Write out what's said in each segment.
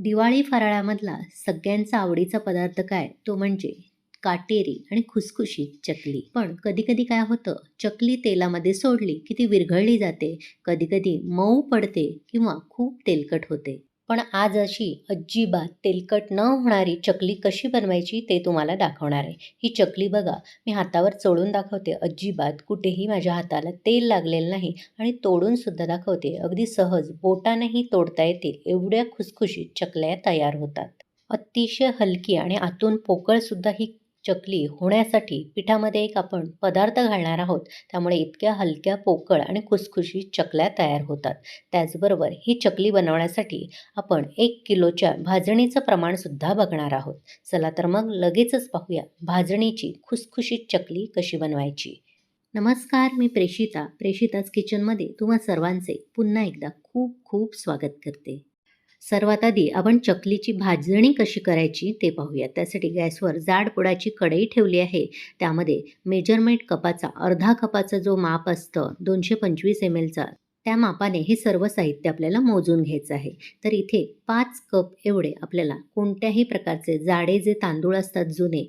दिवाळी फराळामधला सगळ्यांचा आवडीचा पदार्थ काय? तो म्हणजे काटेरी आणि खुसखुशीत चकली. पण कधी कधी काय होतं? चकली तेलामध्ये सोडली की ती विरघळली जाते. कधी कधी मऊ पडते किंवा खूप तेलकट होते. पण आज अशी अजिबात तेलकट न होणारी चकली कशी बनवायची ते तुम्हाला दाखवणार आहे. ही चकली बघा मी हातावर चोळून दाखवते. अजिबात कुठेही माझ्या हाताला तेल लागलेलं नाही आणि तोडूनसुद्धा दाखवते. अगदी सहज बोटानेही तोडता येतील. एवढ्या खुसखुशीत चकल्या तयार होतात. अतिशय हलकी आणि आतून पोकळसुद्धा ही चकली होण्यासाठी पिठामध्ये एक आपण पदार्थ घालणार आहोत. त्यामुळे इतक्या हलक्या पोकळ आणि खुसखुशीत चकल्या तयार होतात. त्याचबरोबर ही चकली बनवण्यासाठी आपण एक किलोच्या भाजणीचं प्रमाणसुद्धा बघणार आहोत. चला तर मग लगेचच पाहूया भाजणीची खुसखुशीत चकली कशी बनवायची. नमस्कार मी प्रेषिता. प्रेषिताच किचनमध्ये तुम्हा सर्वांचे पुन्हा एकदा खूप खूप स्वागत करते. सर्वात आधी आपण चकलीची भाजणी कशी करायची ते पाहूया त्यासाठी गॅसवर जाड पुडाची कढई ठेवली आहे. त्यामध्ये मेजरमेंट कपाचा अर्धा कपाचा जो माप असतं दोनशे पंचवीस एम एलचा त्या मापाने हे सर्व साहित्य आपल्याला मोजून घ्यायचं आहे. तर इथे पाच कप एवढे आपल्याला कोणत्याही प्रकारचे जाडे जे तांदूळ असतात जुने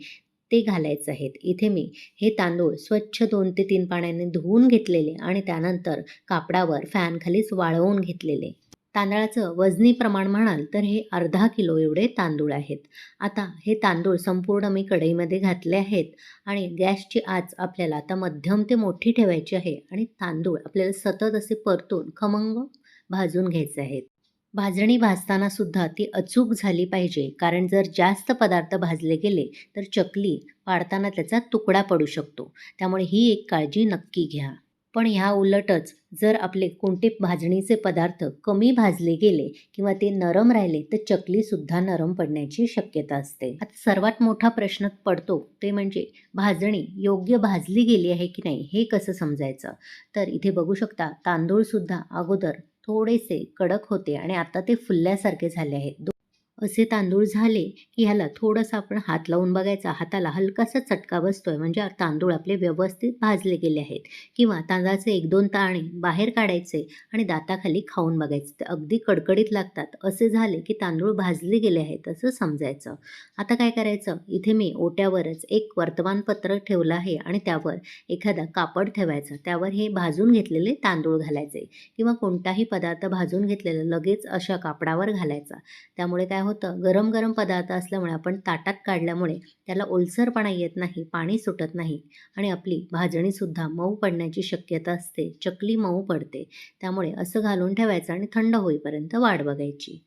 ते घालायचे आहेत. इथे मी हे तांदूळ स्वच्छ दोन ते तीन पाण्याने धुवून घेतलेले आणि त्यानंतर कापडावर फॅनखालीच वाळवून घेतलेले. तांदळाचं वजनी प्रमाण म्हणाल तर हे अर्धा किलो एवढे तांदूळ आहेत. आता हे तांदूळ संपूर्ण मी कढईमध्ये घातले आहेत आणि गॅसची आच आपल्याला आता मध्यम ते मोठी ठेवायची आहे आणि तांदूळ आपल्याला सतत असे परतून खमंग भाजून घ्यायचे आहेत. भाजणी भाजताना सुद्धा ती अचूक झाली पाहिजे कारण जर जास्त पदार्थ भाजले गेले तर चकली पाडताना त्याचा तुकडा पडू शकतो. त्यामुळे ही एक काळजी नक्की घ्या. पण ह्या उलटच जर आपले कोणते भाजणीचे पदार्थ कमी भाजले गेले किंवा ते नरम राहिले तर चकलीसुद्धा नरम पडण्याची शक्यता असते. आता सर्वात मोठा प्रश्न पडतो ते म्हणजे भाजणी योग्य भाजली गेली आहे की नाही हे कसं समजायचं? तर इथे बघू शकता तांदूळसुद्धा अगोदर थोडेसे कडक होते आणि आता ते फुलल्यासारखे झाले आहेत. असे तांदूळ झाले की ह्याला थोडंसं आपण हात लावून बघायचा. हाताला हलकासा चटका बसतोय. म्हणजे तांदूळ आपले व्यवस्थित भाजले गेले आहेत. किंवा तांदळाचे एक दोन ताणे बाहेर काढायचे आणि दाताखाली खाऊन बघायचे. ते अगदी कडकडीत लागतात. असे झाले की तांदूळ भाजले गेले आहेत असं समजायचं. आता काय करायचं? इथे मी ओट्यावरच एक वर्तमानपत्र ठेवलं आहे आणि त्यावर एखादा कापड ठेवायचा. त्यावर हे भाजून घेतलेले तांदूळ घालायचे. किंवा कोणताही पदार्थ भाजून घेतलेला लगेच अशा कापडावर घालायचा. त्यामुळे काय होतं. गरम गरम पदार्थ असल्यामुळे आपण ताटात काढल्यामुळे त्याला ओलसरपणा येत नाही पाणी सुटत नाही आणि आपली भाजणीसुद्धा मऊ पडण्याची शक्यता असते. चकली मऊ पडते. त्यामुळे असं घालून ठेवायचं आणि थंड होईपर्यंत वाट बघायची.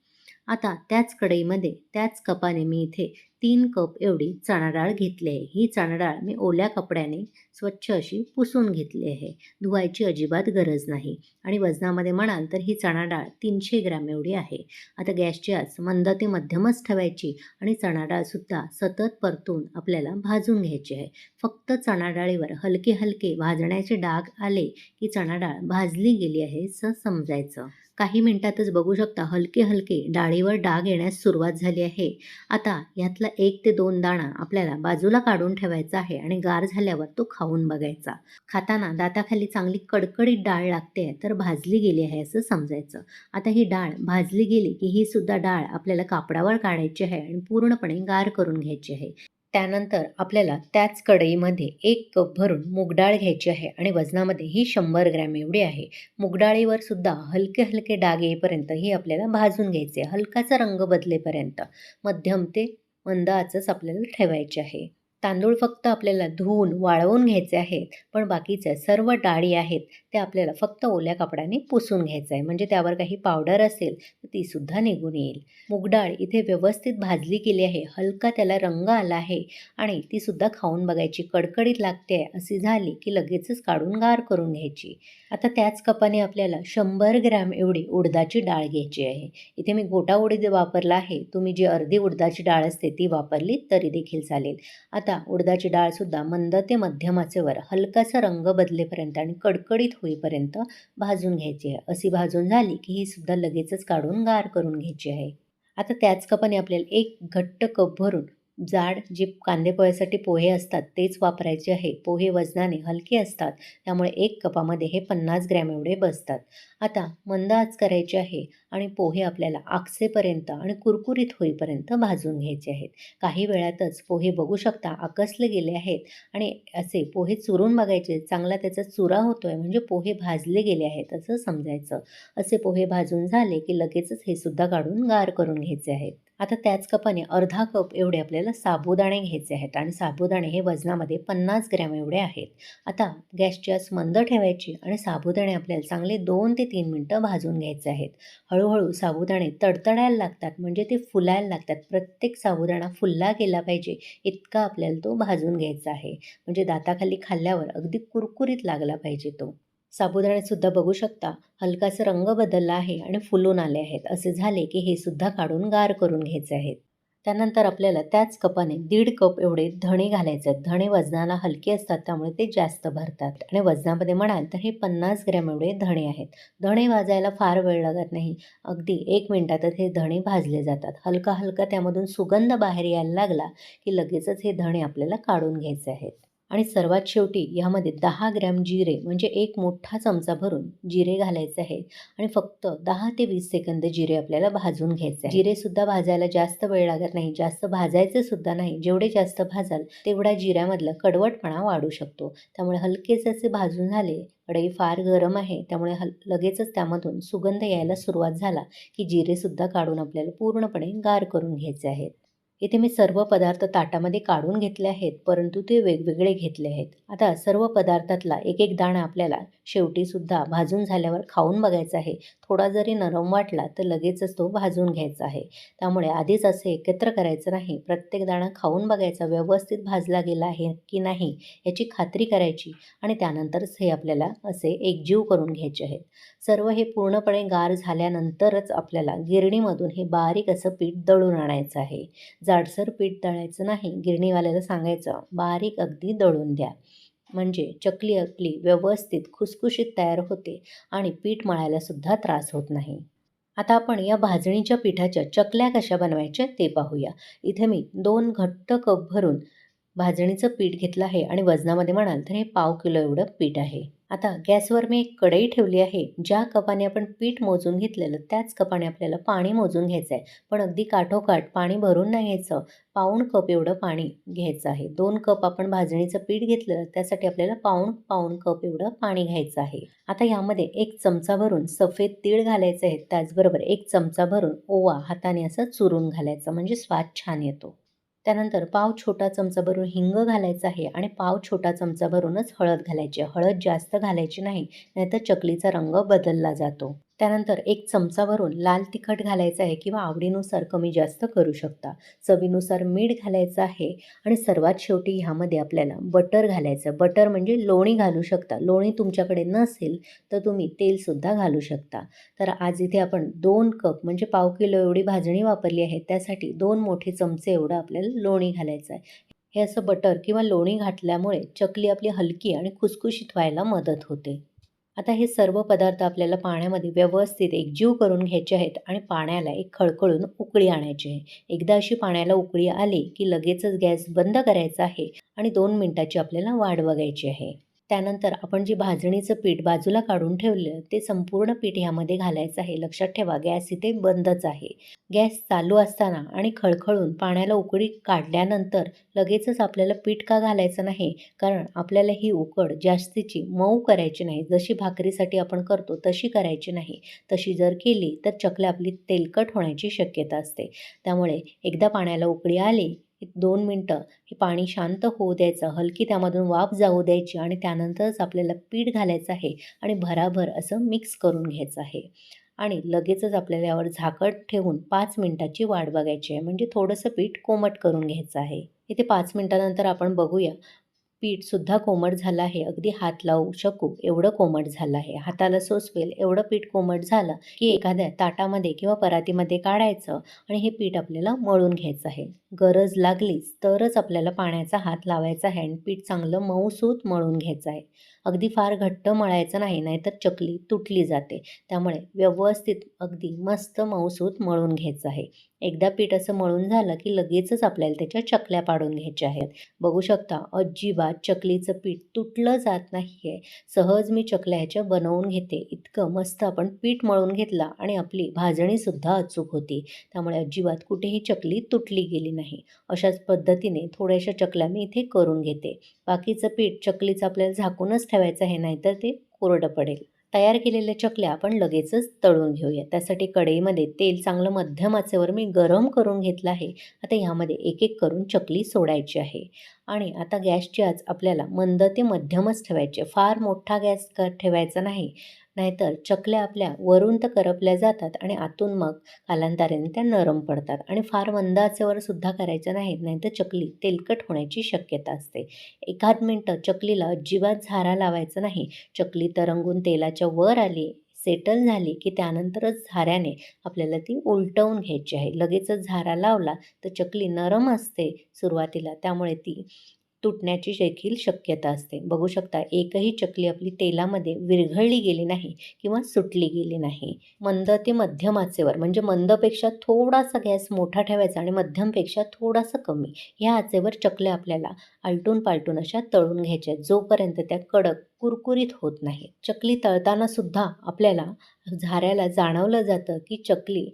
आता त्याच कढईमध्ये त्याच कपाने मी इथे तीन कप एवढी चणा डाळ घेतली आहे. ही चणा डाळ मी ओल्या कपड्याने स्वच्छ अशी पुसून घेतली आहे. धुवायची अजिबात गरज नाही. आणि वजनामध्ये म्हणाल तर ही चणा डाळ तीनशे ग्रॅम एवढी आहे. आता गॅसची आज मंद ते मध्यमच ठेवायची आणि चणा डाळसुद्धा सतत परतून आपल्याला भाजून घ्यायची आहे. फक्त चणा डाळीवर हलके हलके भाजण्याचे डाग आले की चणा डाळ भाजली गेली आहे असं समजायचं. काही मिनिटातच बघू शकता हलके हलके डाळीवर डाग येण्यास सुरुवात झाली आहे. आता यातला एक ते दोन दाणा आपल्याला बाजूला काढून ठेवायचा आहे आणि गार झाल्यावर तो खाऊन बघायचा. खाताना दाताखाली चांगली कडकडीत डाळ लागते तर भाजली गेली आहे असं समजायचं. आता ही डाळ भाजली गेली की ही सुद्धा डाळ आपल्याला कापडावर काढायची आहे आणि पूर्णपणे गार करून घ्यायची आहे. त्यानंतर आपल्याला त्याच कढईमध्ये एक कप भरून मूगडाळ घ्यायची आहे आणि वजनामध्ये ही शंभर ग्रॅम एवढी आहे. मूगडाळीवर सुद्धा हलके हलके डाग येईपर्यंत ही आपल्याला भाजून घ्यायचे हलकाचा रंग बदलेपर्यंत मध्यम ते मंद आचच आपल्याला ठेवायचे आहे. तांदूळ फक्त आपल्याला धुवून वाळवून घ्यायचे आहेत पण बाकीच्या सर्व डाळी आहेत त्या आपल्याला फक्त ओल्या कपड्याने पुसून घ्यायचं आहे. म्हणजे त्यावर काही पावडर असेल तर तीसुद्धा निघून येईल. मुगडाळ इथे व्यवस्थित भाजली गेली आहे. हलका त्याला रंग आला आहे आणि तीसुद्धा खाऊन बघायची. कडकडीत लागते अशी झाली की लगेचच काढून गार करून घ्यायची. आता त्याच कपाने आपल्याला शंभर ग्रॅम एवढी उडदाची डाळ घ्यायची आहे. इथे मी गोटा उडीद वापरला आहे. तुम्ही जी अर्धी उडदाची डाळ असते ती वापरली तरी देखील चालेल. आता उडदाची डाळसुद्धा मंद ते मध्यम आचेवर हलकासा रंग बदलेपर्यंत आणि कडकडीत होईपर्यंत भाजून घ्यायची. आहे अशी भाजून झाली की ही सुद्धा लगेचच काढून गार करून घ्यायची आहे. आता त्याच कपाने आपल्याला एक घट्ट कप भरून जाड जे कांदेपोह्यासाठी पोहे असतात तेच वापरायचे आहे. पोहे वजनाने हलके असतात त्यामुळे एक कपामध्ये हे पन्नास ग्रॅम एवढे बसतात. आता मंद आच करायचे आहे आणि पोहे आपल्याला आकसेपर्यंत आणि कुरकुरीत होईपर्यंत भाजून घ्यायचे आहेत. काही वेळातच पोहे बघू शकता आकसले गेले आहेत आणि असे पोहे चुरून बघायचे. चांगला त्याचा चुरा होतो आहे म्हणजे पोहे भाजले गेले आहेत असं समजायचं. असे पोहे भाजून झाले की लगेचच हे सुद्धा काढून गार करून घ्यायचे आहेत. आता त्याच कपाने अर्धा कप एवढे आपल्याला साबुदाणे घ्यायचे आहेत. आणि साबुदाणे हे वजनामध्ये पन्नास ग्रॅम एवढे आहेत. आता गॅसची आस मंद ठेवायची आणि साबुदाणे आपल्याला चांगले दोन ते तीन मिनटं भाजून घ्यायचे आहेत. हळूहळू साबुदाणे तडतडायला लागतात म्हणजे ते फुलायला लागतात. प्रत्येक साबुदाणा फुलला गेला पाहिजे इतका आपल्याला तो भाजून घ्यायचा आहे. म्हणजे दाताखाली खाल्ल्यावर अगदी कुरकुरीत लागला पाहिजे तो. साबुदाणेसुद्धा बघू शकता. हलकासा रंग बदलला आहे आणि फुलून आले आहेत. असे झाले की हे सुद्धा काढून गार करून घ्यायचे आहेत. त्यानंतर आपल्याला त्याच कपाने दीड कप एवढे धणे घालायचे आहेत. धणे वजनाला हलके असतात त्यामुळे ते जास्त भरतात. आणि वजनामध्ये म्हणाल तर हे पन्नास ग्रॅम एवढे धणे आहेत. धणे भाजायला फार वेळ लागत नाही. अगदी एक मिनटातच हे धणे भाजले जातात. हलका हलका त्यामधून सुगंध बाहेर यायला लागला की लगेचच हे धणे आपल्याला काढून घ्यायचे आहेत. आणि सर्वात शेवटी ह्यामध्ये दहा ग्रॅम जिरे म्हणजे एक मोठा चमचा भरून जिरे घालायचे आहे आणि फक्त दहा ते वीस सेकंद जिरे आपल्याला भाजून घ्यायचे आहे जिरेसुद्धा भाजायला जास्त वेळ लागत नाही जास्त भाजायचे सुद्धा नाही. जेवढे जास्त भाजाल तेवढा जिऱ्यामधला कडवटपणा वाढू शकतो. त्यामुळे हलकेच असे भाजून झाले कढई फार गरम आहे त्यामुळे हल लगेचच त्यामधून सुगंध यायला सुरुवात झाला की जिरेसुद्धा काढून आपल्याला पूर्णपणे गार करून घ्यायचे आहेत. इथे मी सर्व पदार्थ ताटामध्ये काढून घेतले आहेत परंतु ते वेगवेगळे घेतले आहेत. आता सर्व पदार्थातला एक एक दाणा आपल्याला शेवटीसुद्धा भाजून झाल्यावर खाऊन बघायचा आहे. थोडा जरी नरम वाटला तर लगेचच तो भाजून घ्यायचा आहे. त्यामुळे आधीच असे एकत्र करायचं नाही. प्रत्येक दाणा खाऊन बघायचा व्यवस्थित भाजला गेला आहे की नाही याची खात्री करायची आणि त्यानंतरच हे आपल्याला असे एकजीव करून घ्यायचे आहेत. सर्व हे पूर्णपणे गार झाल्यानंतरच आपल्याला गिरणीमधून हे बारीक असं पीठ दळून आणायचं आहे. जाडसर पीठ दळायचं नाही गिरणीवाल्याला सांगायचं बारीक अगदी दळून द्या. म्हणजे चकली आपली व्यवस्थित खुसखुशीत तयार होते आणि पीठ मळायलासुद्धा त्रास होत नाही. आता आपण या भाजणीच्या पिठाच्या चकल्या कशा बनवायच्या ते पाहूया. इथे मी दोन घट्ट कप भरून भाजणीचं पीठ घेतलं आहे आणि वजनामध्ये म्हणाल तर हे पाव किलो एवढं पीठ आहे. आता गॅसवर मी एक कढई ठेवली आहे. ज्या कपाने आपण पीठ मोजून घेतलेलं त्याच कपाने आपल्याला पाणी मोजून घ्यायचं आहे पण अगदी काठोकाठ पाणी भरून नाही घ्यायचं. पाऊण कप एवढं पाणी घ्यायचं आहे. दोन कप आपण भाजणीचं पीठ घेतलेलं त्यासाठी आपल्याला पाऊण पाऊण कप एवढं पाणी घ्यायचं आहे. आता यामध्ये एक चमचा भरून सफेद तीळ घालायचं आहे. त्याचबरोबर एक चमचा भरून ओवा हाताने असं चुरून घालायचं. म्हणजे स्वाद छान येतो. त्यानंतर पाव छोटा चमचा भरून हिंग घालायचा आहे आणि पाव छोटा चमचा भरूनच हळद घालायची हळद जास्त घालायची नाही नाहीतर चकलीचा रंग बदलला जातो. त्यानंतर एक चमचावरून लाल तिखट घालायचं आहे किंवा आवडीनुसार कमी जास्त करू शकता. चवीनुसार मीठ घालायचं आहे आणि सर्वात शेवटी ह्यामध्ये आपल्याला बटर घालायचं बटर म्हणजे लोणी घालू शकता. लोणी तुमच्याकडे नसेल तर तुम्ही तेलसुद्धा घालू शकता. तर आज इथे आपण दोन कप म्हणजे पाव किलो एवढी भाजणी वापरली आहे. त्यासाठी दोन मोठे चमचे एवढं आपल्याला लोणी घालायचं आहे. हे असं बटर किंवा लोणी घातल्यामुळे चकली आपली हलकी आणि खुसखुशीत व्हायला मदत होते. आता हे सर्व पदार्थ आपल्याला पाण्यामध्ये व्यवस्थित एकजीव करून घ्यायचे आहेत आणि पाण्याला एक खळखळून उकळी आणायची आहे. एकदा अशी पाण्याला उकळी आली की लगेचच गॅस बंद करायचा आहे आणि दोन मिनटाची आपल्याला वाट बघायची आहे. त्यानंतर आपण जे भाजणीचं पीठ बाजूला काढून ठेवलं ते संपूर्ण पीठ ह्यामध्ये घालायचं आहे. लक्षात ठेवा गॅस इथे बंदच आहे. गॅस चालू असताना आणि खळखळून पाण्याला उकळी काढल्यानंतर लगेचच आपल्याला पीठ का घालायचं नाही? कारण आपल्याला ही उकड जास्तीची मऊ करायची नाही. जशी भाकरीसाठी आपण करतो तशी करायची नाही. तशी जर केली तर चकल्या आपली तेलकट होण्याची शक्यता असते. त्यामुळे एकदा पाण्याला उकळी आली दोन मिनटं हे पाणी शांत होऊ द्यायचं हलकी त्यामधून वाफ जाऊ द्यायची आणि त्यानंतरच आपल्याला पीठ घालायचं आहे आणि भराभर असं मिक्स करून घ्यायचं आहे. आणि लगेचच आपल्याला यावर झाकट ठेवून पाच मिनटाची वाट बघायची आहे. म्हणजे थोडंसं पीठ कोमट करून घ्यायचं आहे. इथे पाच मिनटानंतर आपण बघूया. पीठसुद्धा कोमट झालं आहे. अगदी हात लावू शकू एवढं कोमट झालं आहे. हाताला सोसवेल एवढं पीठ कोमट झालं की एखाद्या ताटामध्ये किंवा परातीमध्ये काढायचं आणि हे पीठ आपल्याला मळून घ्यायचं आहे. गरज लागलीच तरच आपल्याला पाण्याचा हात लावायचा आहे आणि पीठ चांगलं मऊसूत मळून घ्यायचं आहे. अगदी फार घट्ट मळायचं नाही नाहीतर चकली तुटली जाते. त्यामुळे व्यवस्थित अगदी मस्त मऊसूत मळून घ्यायचं आहे. एकदा पीठ असं मळून झालं की लगेचच आपल्याला त्याच्या चकल्या पाडून घ्यायच्या आहेत. बघू शकता अजिबात चकलीचं पीठ तुटलं जात नाही आहे सहज मी चकल्या ह्याच्या बनवून घेते. इतकं मस्त आपण पीठ मळून घेतला आणि आपली भाजणीसुद्धा अचूक होती. त्यामुळे अजिबात कुठेही चकली तुटली गेली नाही. अशाच पद्धतीने थोड्याशा चकल्या मी इथे करून घेते. बाकीचं पीठ चकलीचं आपल्याला झाकूनच ठेवायचं आहे नाहीतर ते कोरडं पडेल. तयार केलेल्या चकल्या आपण लगेचच तळून घेऊया. त्यासाठी कढईमध्ये तेल चांगलं मध्यम आचेवर मी गरम करून घेतलं आहे. आता ह्यामध्ये एक एक करून चकली सोडायची आहे. आणि आता गॅसची आच आपल्याला मंद ते मध्यमच ठेवायचे फार मोठा गॅस क ठेवायचा नाही. नाहीतर चकल्या आपल्या वरून तर करपल्या जातात आणि आतून मग कालांतराने त्या नरम पडतात आणि फार मंद आचेवर सुद्धा करायच्या नाहीत नाहीतर चकली तेलकट होण्याची शक्यता असते. एखाद मिनटं चकलीला अजिबात झारा लावायचं नाही. चकली तरंगून तेलाच्या वर आली सेटल झाली की त्यानंतरच झाऱ्याने आपल्याला ती उलटवून घ्यायची आहे. लगेचच झारा लावला तर चकली नरम असते सुरुवातीला त्यामुळे ती तुटण्याची देखील शक्यता असते. बघू शकता एकही चकली आपली तेलामध्ये विरघळली गेली नाही किंवा सुटली गेली नाही. मंद ते मध्यम आचेवर म्हणजे मंदपेक्षा थोडासा गॅस मोठा ठेवायचा आणि मध्यमपेक्षा थोडासा कमी ह्या आचेवर चकल्या आपल्याला आलटून पालटून अशा तळून घ्यायच्या जोपर्यंत त्या कडक कुरकुरीत होत नाही चकली तळताना सुद्धा आपल्याला झाऱ्याला जाणवलं जातं की चकली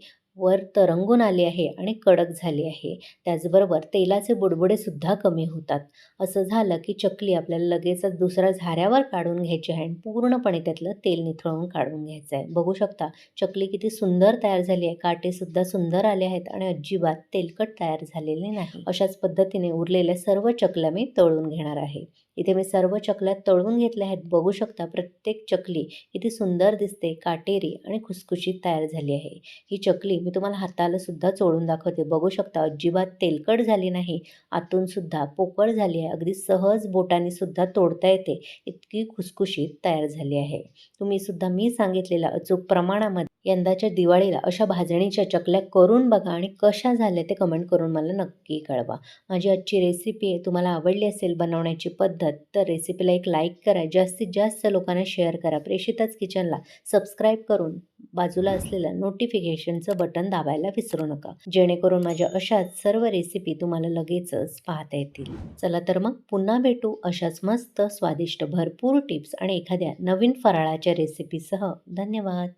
वर तरंगून आले आहे आणि कडक झाली आहे. त्याचबरोबर तेलाचे बुडबुडेसुद्धा कमी होतात. असं झालं की चकली आपल्याला लगेचच दुसऱ्या झाऱ्यावर काढून घ्यायची आहे आणि पूर्णपणे त्यातलं तेल निथळून काढून घ्यायचं आहे. बघू शकता चकली किती सुंदर तयार झाली आहे. काटेसुद्धा सुंदर आले आहेत आणि अजिबात तेलकट तयार झालेले नाही. अशाच पद्धतीने उरलेल्या सर्व चकल्या मी तळून घेणार आहे. इथे मी सर्व चकल्या तळून घेतल्या आहेत. बघू शकता प्रत्येक चकली किती सुंदर दिसते. काटेरी आणि खुसखुशीत तयार झाली आहे. ही चकली मी तुम्हाला हाताला सुद्धा चोळून दाखवते. बघू शकता अजिबात तेलकट झाली नाही. आतून सुद्धा पोकळ झाली आहे. अगदी सहज बोटाने सुद्धा तोडता येते. इतकी खुसखुशीत तयार झाली आहे. तुम्ही सुद्धा मी सांगितलेल्या अचूक प्रमाणामध्ये यंदाच्या दिवाळीला अशा भाजणीच्या चकल्या करून बघा आणि कशा झाल्या ते कमेंट करून मला नक्की कळवा. माझी आजची रेसिपी तुम्हाला आवडली असेल बनवण्याची पद्धत तर रेसिपीला एक लाईक करा. जास्तीत जास्त लोकांना शेअर करा. प्रेषितच किचनला सबस्क्राईब करून बाजूला असलेलं नोटिफिकेशनचं बटन दाबायला विसरू नका. जेणेकरून माझ्या अशाच सर्व रेसिपी तुम्हाला लगेचच पाहता येतील. चला तर मग पुन्हा भेटू अशाच मस्त स्वादिष्ट भरपूर टिप्स आणि एखाद्या नवीन फराळाच्या रेसिपीसह धन्यवाद.